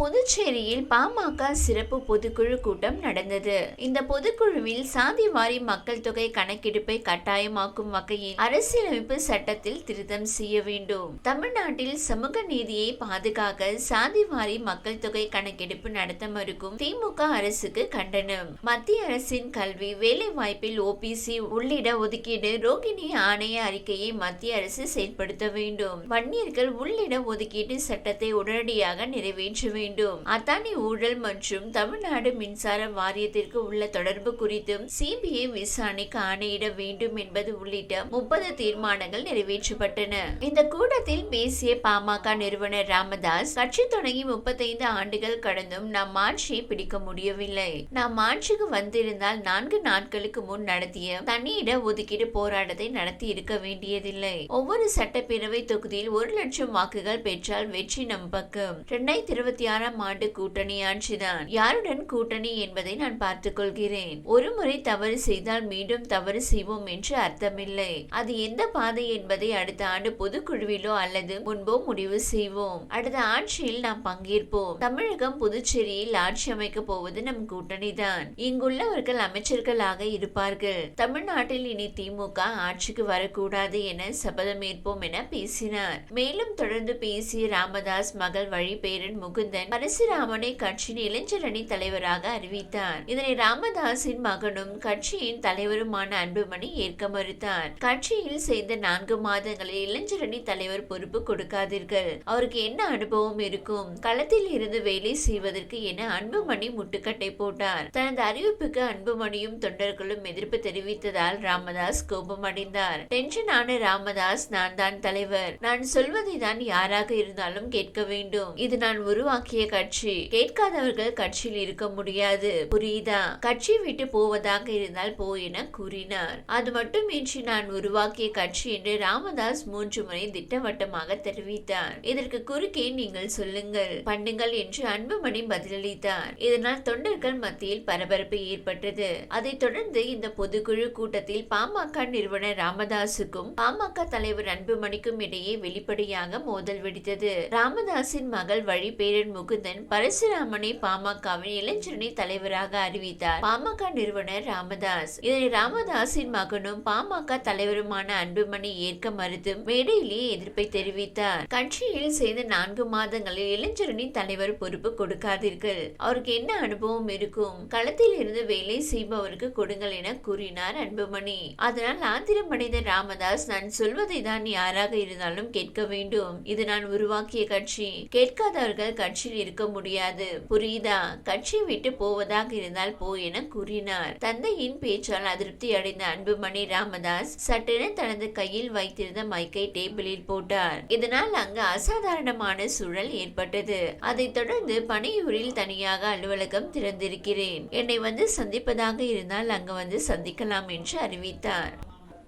புதுச்சேரியில் பாமக சிறப்பு பொதுக்குழு கூட்டம் நடந்தது. இந்த பொதுக்குழுவில் சாதி வாரி மக்கள் தொகை கணக்கெடுப்பை கட்டாயமாக்கும் வகையில் அரசியலமைப்பு சட்டத்தில் திருத்தம் செய்ய வேண்டும். தமிழ்நாட்டில் சமூக நீதியை பாதுகாக்க சாதி வாரி மக்கள் தொகை கணக்கெடுப்பு நடத்த மறுக்கும் திமுக அரசுக்கு கண்டனம். மத்திய அரசின் கல்வி வேலை வாய்ப்பில் ஓபிசி உள்ளிட ஒதுக்கீடு ரோகிணி ஆணைய அறிக்கையை மத்திய அரசு செயல்படுத்த வேண்டும். வன்னியர்கள் உள்ளிட ஒதுக்கீட்டு சட்டத்தை உடனடியாக நிறைவேற்ற வேண்டும். அத்தானி ஊழல் மற்றும் தமிழ்நாடு மின்சார வாரியத்திற்கு உள்ள தொடர்பு குறித்தும் சிபிஐ விசாரணைக்கு ஆணையிட வேண்டும் என்பது உள்ளிட்ட முப்பது தீர்மானங்கள் நிறைவேற்றப்பட்டன. இந்த கூட்டத்தில் பேசிய பாமக நிறுவனர் ராமதாஸ் கட்சி தொடங்கி முப்பத்தைந்து ஆண்டுகள் கடந்தும் நாம் ஆட்சியை பிடிக்க முடியவில்லை. நாம் ஆட்சிக்கு வந்திருந்தால் நான்கு நாட்களுக்கு முன் நடத்திய தனியிட ஒதுக்கீடு போராட்டத்தை நடத்தி இருக்க வேண்டியதில்லை. ஒவ்வொரு சட்டப்பேரவை தொகுதியில் ஒரு லட்சம் வாக்குகள் பெற்றால் வெற்றி நம் பக்கம். இரண்டாயிரத்தி இருபத்தி ஆறு ஆறாம் ஆண்டு கூட்டணி ஆட்சிதான். யாருடன் கூட்டணி என்பதை நான் பார்த்துக் கொள்கிறேன். ஒரு முறை தவறு செய்தால் மீண்டும் தவறு செய்வோம் என்று அர்த்தமில்லை. அது எந்த பாதை என்பதை அடுத்த ஆண்டு பொதுக்குழுவிலோ அல்லது முன்போ முடிவு செய்வோம். அடுத்த ஆட்சியில் நாம் பங்கேற்போம். தமிழகம் புதுச்சேரியில் ஆட்சி அமைக்க போவது நம் கூட்டணி தான் இங்குள்ளவர்கள் அமைச்சர்களாக இருப்பார்கள். தமிழ்நாட்டில் இனி திமுக ஆட்சிக்கு வரக்கூடாது என சபதமேற்போம் என பேசினார். மேலும் தொடர்ந்து பேசிய ராமதாஸ் மகள் வழிபேரன் முகுந்தன் பரசுராமனை கட்சியின் இளைஞர் அணி தலைவராக அறிவித்தார். இதனை ராமதாஸின் மகனும் கட்சியின் தலைவருமான அன்புமணி ஏற்க மறுத்தார். கட்சியில் சேர்ந்த நான்கு மாதங்களில் இளைஞர் அணி தலைவர் பொறுப்பு கொடுக்காதீர்கள். அவருக்கு என்ன அனுபவம் இருக்கும்? களத்தில் இருந்து வேலை செய்வதற்கு என அன்புமணி முட்டுக்கட்டை போட்டார். தனது அறிவிப்புக்கு அன்புமணியும் தொண்டர்களும் எதிர்ப்பு தெரிவித்ததால் ராமதாஸ் கோபமடைந்தார். டென்ஷன் ஆன ராமதாஸ் நான் தான் தலைவர். நான் சொல்வதை தான் யாராக இருந்தாலும் கேட்க வேண்டும். இது நான் உருவாக்கி முக்கிய கட்சி. கேட்காதவர்கள் கட்சியில் இருக்க முடியாது. புரியுதா? கட்சி விட்டு போவதாக இருந்தால் போ என கூறினார். அது மட்டுமின்றி நான் உருவாக்கிய கட்சி என்று ராமதாஸ் மூன்று முறை திட்டவட்டமாக தெரிவித்தார். இதற்கு குறுக்கே நீங்கள் சொல்லுங்கள். பண்ணுங்கள் என்று அன்புமணி பதிலளித்தார். இதனால் தொண்டர்கள் மத்தியில் பரபரப்பு ஏற்பட்டது. அதைத் தொடர்ந்து இந்த பொதுக்குழு கூட்டத்தில் பாமக நிறுவனர் ராமதாசுக்கும் பாமக தலைவர் அன்புமணிக்கும் இடையே வெளிப்படையாக மோதல் வெடித்தது. ராமதாஸின் மகள் வழி பேரன் முகுந்தன் பரசுராமனை பாமகவின் இளைஞரணி தலைவராக அறிவித்தார். பாமக நிறுவனர் ராமதாஸ். இதனை ராமதாஸின் மகனும் பாமக தலைவருமான அன்புமணி ஏற்க மறுத்து மேடையிலேயே எதிர்ப்பை தெரிவித்தார். கட்சியில் சேர்ந்த நான்கு மாதங்களில் இளைஞரணி தலைவர் பொறுப்பு கொடுக்காதீர்கள். அவருக்கு என்ன அனுபவம் இருக்கும்? களத்தில் இருந்து வேலை செய்பவருக்கு கொடுங்கள் என கூறினார் அன்புமணி. அதனால் ஆத்திரமடைந்த ராமதாஸ் நான் சொல்வதை தான் யாராக இருந்தாலும் கேட்க வேண்டும். இது நான் உருவாக்கிய கட்சி. கேட்காதவர்கள் கட்சி கட்சியில் இருக்க முடியாது. புரியுதா? கட்சி விட்டு போவதாக இருந்தால் போ என கூறினார். தந்தையின் பேச்சால் அதிருப்தி அடைந்த அன்புமணி ராமதாஸ் சட்டென தனது கையில் வைத்திருந்த மைக்கை டேபிளில் போட்டார். இதனால் அங்கு அசாதாரணமான சூழல் ஏற்பட்டது. அதைத் தொடர்ந்து பனையூரில் தனியாக அலுவலகம் திறந்திருக்கிறேன். என்னை வந்து சந்திப்பதாக இருந்தால் அங்கு வந்து சந்திக்கலாம் என்று அறிவித்தார்.